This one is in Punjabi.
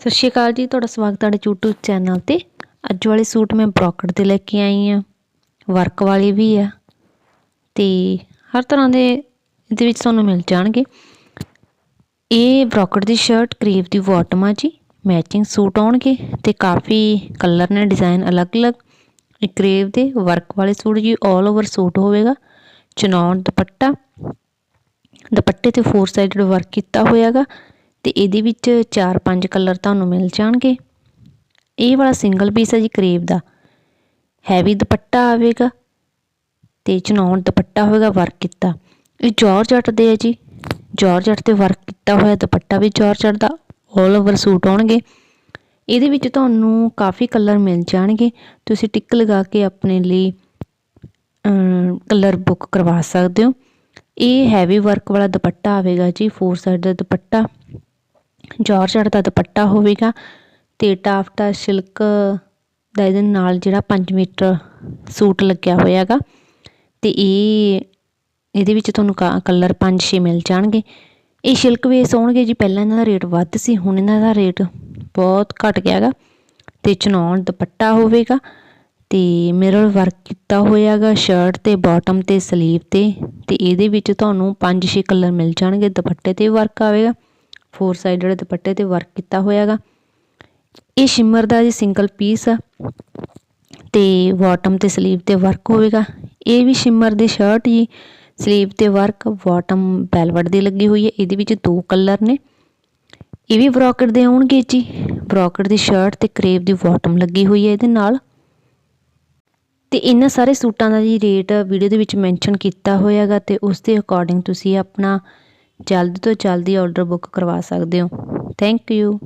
ਸਤਿ ਸ਼੍ਰੀ ਅਕਾਲ ਜੀ, ਤੁਹਾਡਾ ਸਵਾਗਤ ਹੈ ਤੁਹਾਡੇ YouTube ਚੈਨਲ ਤੇ। ਅੱਜ ਵਾਲੇ ਸੂਟ ਮੈਂ ਬ੍ਰੋਕਟ ਦੇ ਲੈ ਕੇ ਆਈ ਆ ਵਰਕ ਵਾਲੇ ਵੀ ਆ। ਤੇ ਹਰ ਤਰ੍ਹਾਂ ਦੇ ਇਹਦੇ ਵਿੱਚ ਤੁਹਾਨੂੰ ਮਿਲ ਜਾਣਗੇ। ਇਹ ਬ੍ਰੋਕਟ ਦੀ ਸ਼ਰਟ ਕਰੀਬ ਦੀ ਬਾਟਮ ਆ ਜੀ। ਮੈਚਿੰਗ ਸੂਟ ਆਉਣਗੇ ਤੇ ਕਾਫੀ ਕਲਰ ਨੇ ਡਿਜ਼ਾਈਨ ਅਲੱਗ-ਅਲੱਗ। ਇਹ ਕਰੀਬ ਦੇ ਵਰਕ ਵਾਲੇ ਸੂਟ ਜੀ 올 ਓਵਰ ਸੂਟ ਹੋਵੇਗਾ। ਚਨੌਨ ਦੁਪੱਟਾ। ਦੁਪੱਟੇ ਤੇ ਫੋਰ ਸਾਈਡਡ ਵਰਕ ਕੀਤਾ ਹੋਇਆਗਾ। ਤੇ ਇਹਦੇ ਵਿੱਚ 4-5 ਕਲਰ ਤੁਹਾਨੂੰ ਮਿਲ ਜਾਣਗੇ। ਇਹ ਵਾਲਾ ਸਿੰਗਲ ਪੀਸ ਹੈ ਜੀ ਕਰੇਬ ਦਾ। ਹੈਵੀ ਦੁਪੱਟਾ ਆਵੇਗਾ ਤੇ ਚਨੌਣ ਦੁਪੱਟਾ ਹੋਵੇਗਾ ਵਰਕ ਕੀਤਾ। ਇਹ ਜਾਰਜਟ ਦੇ ਹੈ ਜੀ। ਜਾਰਜਟ ਤੇ ਵਰਕ ਕੀਤਾ ਹੋਇਆ ਦੁਪੱਟਾ ਵੀ ਜਾਰਜਟ ਦਾ 올 ਓਵਰ ਸੂਟ ਆਉਣਗੇ। ਇਹਦੇ ਵਿੱਚ ਤੁਹਾਨੂੰ ਕਾਫੀ ਕਲਰ ਮਿਲ ਜਾਣਗੇ। ਤੁਸੀਂ ਟਿਕ ਲਗਾ ਕੇ ਆਪਣੇ ਲਈ ਕਲਰ ਬੁੱਕ ਕਰਵਾ ਸਕਦੇ ਹੋ। ਇਹ ਹੈਵੀ ਵਰਕ ਵਾਲਾ ਦੁਪੱਟਾ ਆਵੇਗਾ ਜੀ ਫੋਰ ਸਾਈਡ ਦਾ ਦੁਪੱਟਾ। ਜਾਰਜਟ ਦਾ ਦੁਪੱਟਾ ਹੋਵੇਗਾ ਤੇ ਟਾਫਟਾ ਸਿਲਕ ਦਾ ਇਹਦੇ ਨਾਲ ਜਿਹੜਾ 5 ਮੀਟਰ ਸੂਟ ਲੱਗਿਆ ਹੋਇਆਗਾ ਤੇ ਇਹ, ਇਹਦੇ ਵਿੱਚ ਤੁਹਾਨੂੰ ਕਲਰ 5-6 ਮਿਲ ਜਾਣਗੇ। ਇਹ ਸਿਲਕ ਵੇਸ ਹੋਣਗੇ ਜੀ, ਪਹਿਲਾਂ ਇਹਨਾਂ ਦਾ ਰੇਟ ਵੱਧ ਸੀ, ਹੁਣ ਇਹਨਾਂ ਦਾ ਰੇਟ ਬਹੁਤ ਘਟ ਗਿਆਗਾ ਤੇ ਚਨੌਨ ਦੁਪੱਟਾ ਹੋਵੇਗਾ ਤੇ ਮਿਰਰ ਵਰਕ ਕੀਤਾ ਹੋਇਆਗਾ ਸ਼ਰਟ ਤੇ, ਬਾਟਮ ਤੇ, ਸਲੀਵ ਤੇ ਤੇ ਇਹਦੇ ਵਿੱਚ ਤੁਹਾਨੂੰ 5-6 ਕਲਰ ਮਿਲ ਜਾਣਗੇ, ਦੁਪੱਟੇ ਤੇ ਵਰਕ ਆਵੇਗਾ। ਫੋਰ ਸਾਈਡਡ ਦੁਪੱਟੇ ਤੇ ਵਰਕ ਕੀਤਾ ਹੋਇਆਗਾ। ਇਹ ਸ਼ਿਮਰ ਦਾ ਜੀ ਸਿੰਗਲ ਪੀਸ ਆ ਤੇ ਬਾਟਮ ਤੇ ਸਲੀਵ ਤੇ ਵਰਕ ਹੋਵੇਗਾ। ਇਹ ਵੀ ਸ਼ਿਮਰ ਦੀ ਸ਼ਰਟ ਜੀ ਸਲੀਵ ਤੇ ਵਰਕ ਬਾਟਮ ਬੈਲਵਟ ਦੀ ਲੱਗੀ ਹੋਈ ਹੈ। ਇਹਦੇ ਵਿੱਚ ਦੋ ਕਲਰ ਨੇ। ਇਹ ਵੀ ਬ੍ਰੋਕਟ ਦੇ ਆਉਣਗੇ ਜੀ। ਬ੍ਰੋਕਟ ਦੀ ਸ਼ਰਟ ਤੇ ਕਰੇਪ ਦੀ ਬਾਟਮ ਲੱਗੀ ਹੋਈ ਹੈ ਇਹਦੇ ਨਾਲ। ਤੇ ਇਹਨਾਂ ਸਾਰੇ ਸੂਟਾਂ ਦਾ ਜੀ ਰੇਟ ਵੀਡੀਓ ਦੇ ਵਿੱਚ ਮੈਂਸ਼ਨ ਕੀਤਾ ਹੋਇਆਗਾ ਤੇ ਉਸ ਦੇ ਅਕੋਰਡਿੰਗ ਤੁਸੀਂ ਆਪਣਾ ਜਲਦ ਤੋਂ ਜਲਦੀ ਔਡਰ ਬੁੱਕ ਕਰਵਾ ਸਕਦੇ ਹੋ। Thank you